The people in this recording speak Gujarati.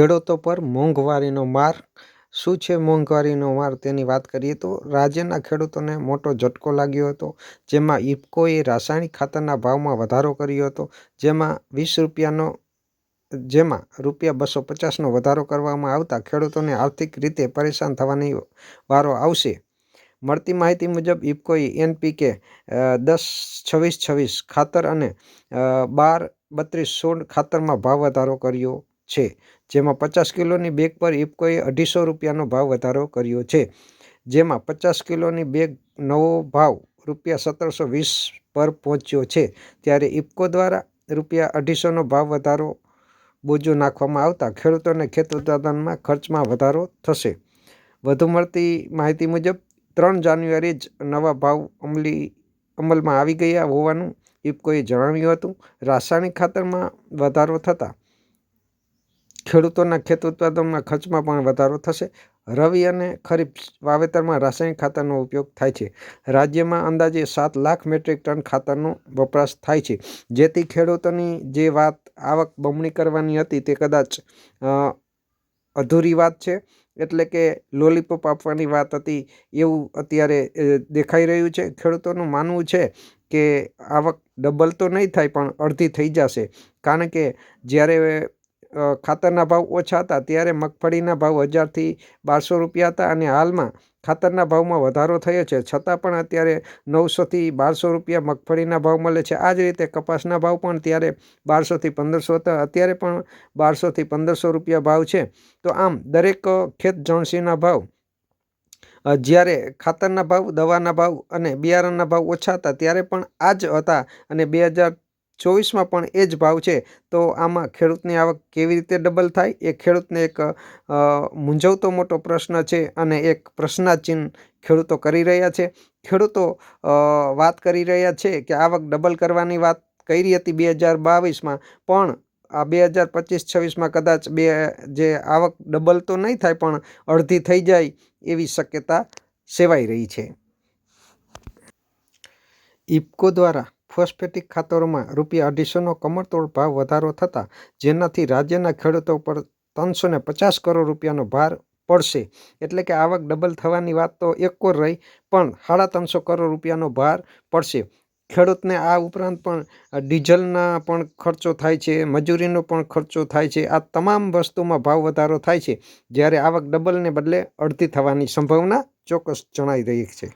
ખેડૂતો પર મોંઘવારીનો માર. શું છે મોંઘવારીનો માર? તેની વાત કરીએ તો રાજ્યના ખેડૂતોને મોટો ઝટકો લાગ્યો હતો, જેમાં ઇફકોએ રાસાયણિક ખાતરના ભાવમાં વધારો કર્યો હતો, જેમાં વીસ રૂપિયાનો, જેમાં રૂપિયા બસો પચાસનો વધારો કરવામાં આવતા ખેડૂતોને આર્થિક રીતે પરેશાન થવાની વારો આવશે. મળતી માહિતી મુજબ ઇફકોએ એનપીકે દસ, છવ્વીસ છવ્વીસ ખાતર અને બાર, બત્રીસ, સોળ ખાતરમાં ભાવ વધારો કર્યો. છે, જેમાં પચાસ કિલોની બેગ પર ઇફકોએ અઢીસો રૂપિયાનો ભાવ વધારો કર્યો છે, જેમાં પચાસ કિલોની બેગ નવો ભાવ રૂપિયા સત્તરસો વીસ પર પહોંચ્યો છે, ત્યારે ઇફકો દ્વારા રૂપિયા અઢીસોનો ભાવ વધારો બોજો નાખવામાં આવતા ખેડૂતોને ખેત ઉત્પાદનમાં ખર્ચમાં વધારો થશે. વધુ મળતી માહિતી મુજબ, ત્રણ જાન્યુઆરી જ નવા ભાવ અમલી અમલમાં આવી ગયા હોવાનું ઇફકોએ જણાવ્યું હતું. રાસાયણિક ખાતરમાં વધારો થતાં ખેડૂતોના ખેત ઉત્પાદનમાં ખર્ચમાં પણ વધારો થશે. રવિ અને ખરીફ વાવેતરમાં રાસાયણિક ખાતરનો ઉપયોગ થાય છે. રાજ્યમાં અંદાજે સાત લાખ મેટ્રિક ટન ખાતરનો વપરાશ થાય છે. જેથી ખેડૂતોની જે વાત આવક બમણી કરવાની હતી તે કદાચ અધૂરી વાત છે. એટલે કે લોલીપોપ આપવાની વાત હતી એવું અત્યારે દેખાઈ રહ્યું છે. ખેડૂતોનું માનવું છે કે આવક ડબલ તો નહીં થાય પણ અડધી થઈ જશે. કારણ કે જ્યારે ખાતરના ભાવ ઓછા હતા, ત્યારે મગફળીના ભાવ હજારથી બારસો રૂપિયા હતા અને હાલમાં ખાતરના ભાવમાં વધારો થયો છે. છતાં પણ અત્યારે નવસોથી બારસો રૂપિયા મગફળીના ભાવ મળે છે. આ જ રીતે કપાસના ભાવ પણ ત્યારે બારસોથી પંદરસો હતા. અત્યારે પણ બારસોથી પંદરસો રૂપિયા ભાવ છે. તો આમ, દરેક ખેત જણસીના ભાવ જ્યારે ખાતરના ભાવ, દવાના ભાવ અને બિયારણના ભાવ ઓછા હતા, ત્યારે પણ આ જ હતા અને બે હજાર ચોવીસમાં પણ એ જ ભાવ છે. તો આમાં ખેડૂતની આવક કેવી રીતે ડબલ થાય? એ ખેડૂતને એક મૂંઝવતો મોટો પ્રશ્ન છે અને એક પ્રશ્નાચિહ્ન ખેડૂતો કરી રહ્યા છે. ખેડૂતો વાત કરી રહ્યા છે કે આવક ડબલ કરવાની વાત કરી હતી બે હજાર બાવીસમાં, પણ આ બે હજાર પચીસ છવ્વીસમાં કદાચ બે, જે આવક ડબલ તો નહીં થાય, પણ અડધી થઈ જાય એવી શક્યતા સેવાઈ રહી છે. ઇફકો દ્વારા ફોસ્ફેટિક ખાતરોમાં રૂપિયા અઢીસોનો કમરતોડ ભાવ વધારો થતાં જેનાથી રાજ્યના ખેડૂતો પર ત્રણસો ને પચાસ કરોડ રૂપિયાનો ભાર પડશે. એટલે કે આવક ડબલ થવાની વાત તો એક રહી, પણ સાડા ત્રણસો કરોડ રૂપિયાનો ભાર પડશે. ખેડૂતને આ ઉપરાંત પણ ડીઝલના પણ ખર્ચો થાય છે, મજૂરીનો પણ ખર્ચો થાય છે, આ તમામ વસ્તુમાં ભાવ વધારો થાય છે, જ્યારે આવક ડબલને બદલે અડધી થવાની સંભાવના ચોક્કસ જણાઈ રહી છે.